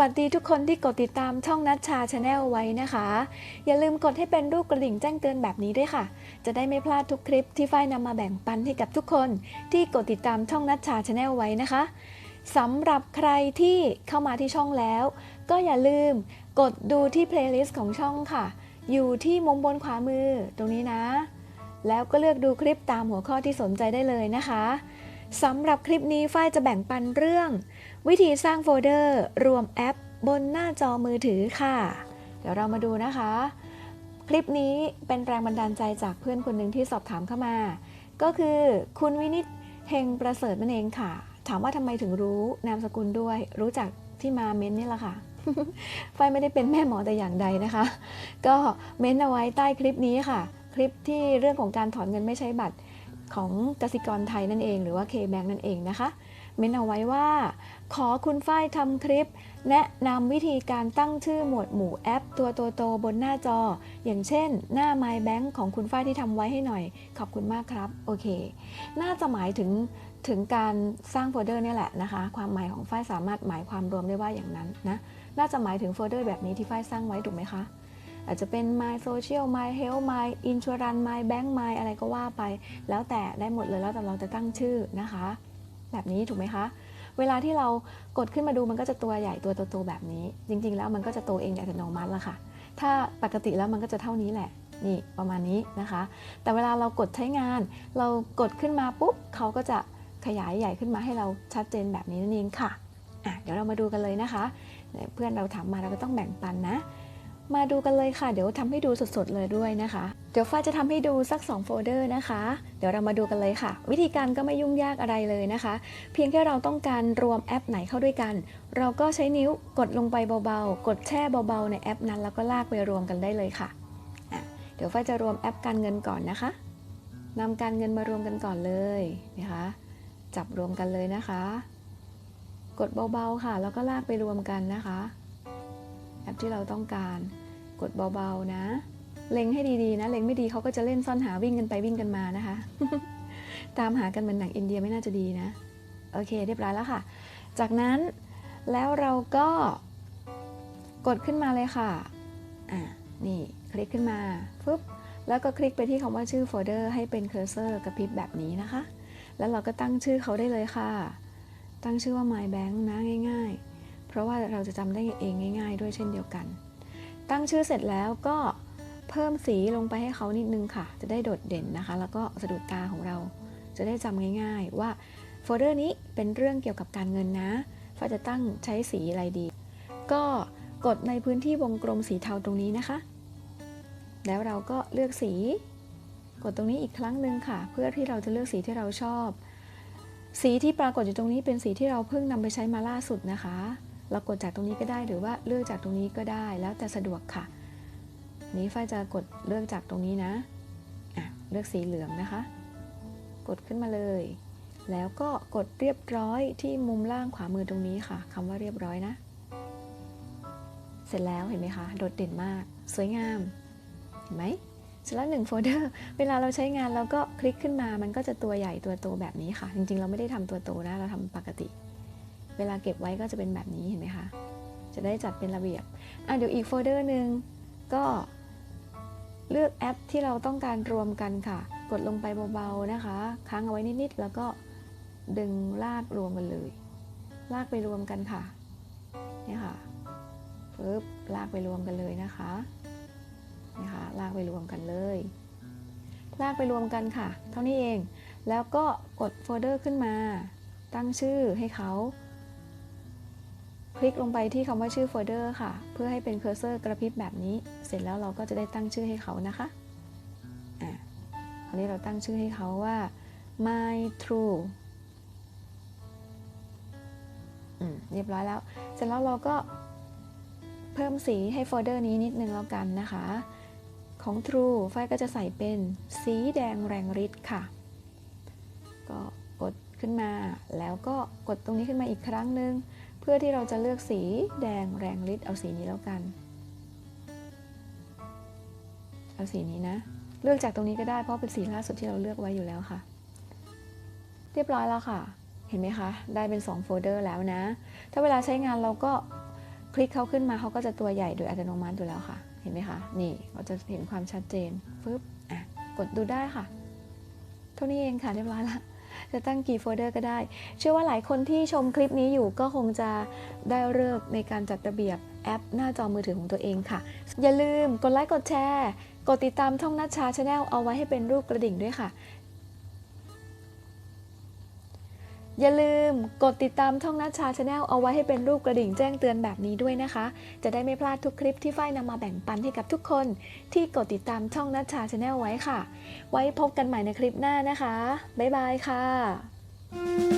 วัสดีทุกคนที่กดติดตามช่องนัชชาชาแนลไว้นะคะ อย่าลืมกดให้เป็นรูปกระดิ่งแจ้งเตือนแบบนี้ด้วยค่ะ จะได้ไม่พลาดทุกคลิปที่ฝ้ายนำมาแบ่งปันให้กับทุกคนที่กดติดตามช่องนัชชาชาแนลไว้นะคะสำหรับใครที่เข้ามาที่ช่องแล้ว ก็อย่าลืมกดดูที่เพลย์ลิสต์ของช่องค่ะ อยู่ที่มุมบนขวามือตรงนี้นะ แล้วก็เลือกดูคลิปตามหัวข้อที่สนใจได้เลยนะคะ สำหรับคลิปนี้ฝ้ายจะแบ่งปันเรื่อง วิธีสร้างโฟลเดอร์ รวมแอป บนหน้าจอมือถือค่ะ เดี๋ยวเรามาดูนะคะ คลิปนี้เป็นแรงบันดาลใจจากเพื่อนคนหนึ่งที่สอบถามเข้ามา ก็คือคุณวินิตเฮงประเสริฐนั่นเองค่ะ ถามว่าทำไมถึงรู้นามสกุลด้วย รู้จักที่มาเม้นนี่แหละค่ะไฟไม่ได้เป็นแม่หมอแต่อย่างใดนะคะ ก็เม้นเอาไว้ใต้คลิปนี้ค่ะ คลิปที่เรื่องของการถอนเงินไม่ใช้บัตร ของกสิกรไทยนั่นเอง หรือว่า K-Bank นั่นเองนะคะเม้นเอาไว้ว่า ขอคุณฝ้ายทำคลิป แนะนำวิธีการตั้งชื่อหมวดหมู่แอป ตัวโตๆบนหน้าจอ อย่างเช่น หน้า My Bank ของคุณฝ้ายที่ทำไว้ให้หน่อย ขอบคุณมากครับ โอเค น่าจะหมายถึงถึงการสร้างโฟลเดอร์นี่แหละนะคะ ความหมายของฝ้ายสามารถหมายความรวมได้ว่าอย่างนั้นนะ น่าจะหมายถึงโฟลเดอร์แบบนี้ที่ฝ้ายสร้างไว้ถูกไหมคะ อาจจะเป็น My Social My Health My Insurance My Bank My อะไรก็ว่าไป แล้วแต่ได้หมดเลยแล้วแต่เราจะตั้งชื่อนะคะ แบบนี้ถูกไหมคะ เวลาที่เรากดขึ้นมาดูมันก็จะตัวใหญ่ตัวโตๆแบบนี้ จริง ๆ แล้วมันก็จะโตเองอัตโนมัติละค่ะ ถ้าปกติแล้วมันก็จะเท่านี้แหละนี่ประมาณนี้นะคะ แต่เวลาเรากดใช้งาน เรากดขึ้นมาปุ๊บเขาก็จะขยายใหญ่ขึ้นมาให้เราชัดเจนแบบนี้นั่นเองค่ะอะ เดี๋ยวเรามาดูกันเลยนะคะ เพื่อนเราถามมาเราก็ต้องแบ่งปันนะ มาดูกันเลยค่ะ เดี๋ยวทำให้ดูสดๆเลยด้วยนะคะ เดี๋ยวฟ้าจะทำให้ดูสัก 2 โฟลเดอร์นะคะ เดี๋ยวเรามาดูกันเลยค่ะ วิธีการก็ไม่ยุ่งยากอะไรเลยนะคะ เพียงแค่เราต้องการรวมแอปไหนเข้าด้วยกัน เราก็ใช้นิ้วกดลงไปเบาๆ กดแช่เบาๆในแอปนั้น แล้วก็ลากไปรวมกันได้เลยค่ะะเดี๋ยวฟ้าจะรวมแอปการเงินก่อนนะคะนำการเงินมารวมกันก่อนเลยนะคะ จับรวมกันเลยนะคะ กดเบาๆค่ะ แล้วก็ลากไปรวมกันนะคะ แอปที่เราต้องการ กดเบาๆนะ เล็งให้ดีๆนะ เล็งไม่ดีเขาก็จะเล่นซ่อนหาวิ่งกันไปวิ่งกันมานะคะ ตามหากันเหมือนหนังอินเดียไม่น่าจะดีนะ โอเค เรียบร้อยแล้วค่ะ จากนั้นแล้วเราก็กดขึ้นมาเลยค่ะ อะ นี่คลิกขึ้นมาปุ๊บ แล้วก็คลิกไปที่คำว่าชื่อโฟลเดอร์ให้เป็นเคอร์เซอร์กระพริบแบบนี้นะคะ แล้วเราก็ตั้งชื่อเขาได้เลยค่ะ ตั้งชื่อว่า My Bank นะง่าย ๆ เพราะว่าเราจะจำได้เองง่าย ๆ ด้วยเช่นเดียวกัน ตั้งชื่อเสร็จแล้วก็เพิ่มสีลงไปให้เขานิดนึงค่ะ จะได้โดดเด่นนะคะ แล้วก็สะดุดตาของเรา จะได้จำง่าย ๆ ว่าโฟลเดอร์นี้เป็นเรื่องเกี่ยวกับการเงินนะฟ้าจะตั้งใช้สีอะไรดี ก็กดในพื้นที่วงกลมสีเทาตรงนี้นะคะ แล้วเราก็เลือกสี กดตรงนี้อีกครั้งหนึ่งค่ะ เพื่อที่เราจะเลือกสีที่เราชอบ สีที่ปรากฏอยู่ตรงนี้เป็นสีที่เราเพิ่งนำไปใช้มาล่าสุดนะคะ เรากดจากตรงนี้ก็ได้หรือว่าเลือกจากตรงนี้ก็ได้แล้วแต่สะดวกค่ะ นี้ฝ้ายจะกดเลือกจากตรงนี้นะะเลือกสีเหลืองนะคะ กดขึ้นมาเลย แล้วก็กดเรียบร้อยที่มุมล่างขวามือตรงนี้ค่ะคำว่าเรียบร้อยนะ เสร็จแล้วเห็นไหมคะ โดดเด่นมาก สวยงาม เห็นไหมเสร็จแล้วหนึ่งโฟลเดอร์เวลาเราใช้งานเราก็คลิกขึ้นมามันก็จะตัวใหญ่ตัวโตแบบนี้ค่ะ จริงๆ เราไม่ได้ทำตัวโตนะเราทำปกติ เวลาเก็บไว้ก็จะเป็นแบบนี้เห็นไหมคะ จะได้จัดเป็นระเบียบ อะเดี๋ยวอีกโฟลเดอร์หนึ่งก็เลือกแอปที่เราต้องการรวมกันค่ะ กดลงไปเบาๆนะคะ ค้างเอาไว้นิดๆ แล้วก็ดึงลากรวมกันเลย ลากไปรวมกันค่ะ เนี่ยค่ะปึ๊บลากไปรวมกันเลยนะคะนะคะลากไปรวมกันเลย ลากไปรวมกันค่ะ เท่านี้เอง แล้วก็กดโฟลเดอร์ขึ้นมา ตั้งชื่อให้เขา คลิกลงไปที่คำว่าชื่อโฟลเดอร์ค่ะ เพื่อให้เป็นเคอร์เซอร์กระพริบแบบนี้ เสร็จแล้วเราก็จะได้ตั้งชื่อให้เขานะคะอะคราวนี้เราตั้งชื่อให้เขาว่า my true อืมเรียบร้อยแล้ว เสร็จแล้วเราก็เพิ่มสีให้โฟลเดอร์นี้นิดนึงแล้วกันนะคะ ของ True ฝ้ายก็จะใส่เป็นสีแดงแรงฤทธิ์ค่ะ ก็กดขึ้นมาแล้วก็กดตรงนี้ขึ้นมาอีกครั้งหนึ่ง เพื่อที่เราจะเลือกสีแดงแรงฤทธิ์เอาสีนี้แล้วกัน เอาสีนี้นะ เลือกจากตรงนี้ก็ได้เพราะเป็นสีล่าสุดที่เราเลือกไว้อยู่แล้วค่ะ เรียบร้อยแล้วค่ะ เห็นไหมคะ ได้เป็น 2 โฟลเดอร์แล้วนะ ถ้าเวลาใช้งานเราก็คลิกเขาขึ้นมาเขาก็จะตัวใหญ่โดยอัตโนมัติอยู่แล้วค่ะ เห็นไหมคะ นี่เราจะเห็นความชัดเจนปึ๊บอะกดดูได้ค่ะ เท่านี้เองค่ะเรียบร้อยละ จะตั้งกี่โฟลเดอร์ก็ได้ เชื่อว่าหลายคนที่ชมคลิปนี้อยู่ก็คงจะได้เลิกในการจัดระเบียบแอปหน้าจอมือถือของตัวเองค่ะ อย่าลืมกดไลค์กดแชร์ กดติดตามท่องนัชชาชาแนลเอาไว้ให้เป็นรูปกระดิ่งด้วยค่ะ อย่าลืมกดติดตามท่องนัชชาชาแนลเอาไว้ให้เป็นรูปกระดิ่งแจ้งเตือนแบบนี้ด้วยนะคะ จะได้ไม่พลาดทุกคลิปที่ฝ้ายนำมาแบ่งปันให้กับทุกคน ที่กดติดตามช่องนัชชาชาแนลไว้ค่ะ ไว้พบกันใหม่ในคลิปหน้านะคะ บ๊ายบายค่ะ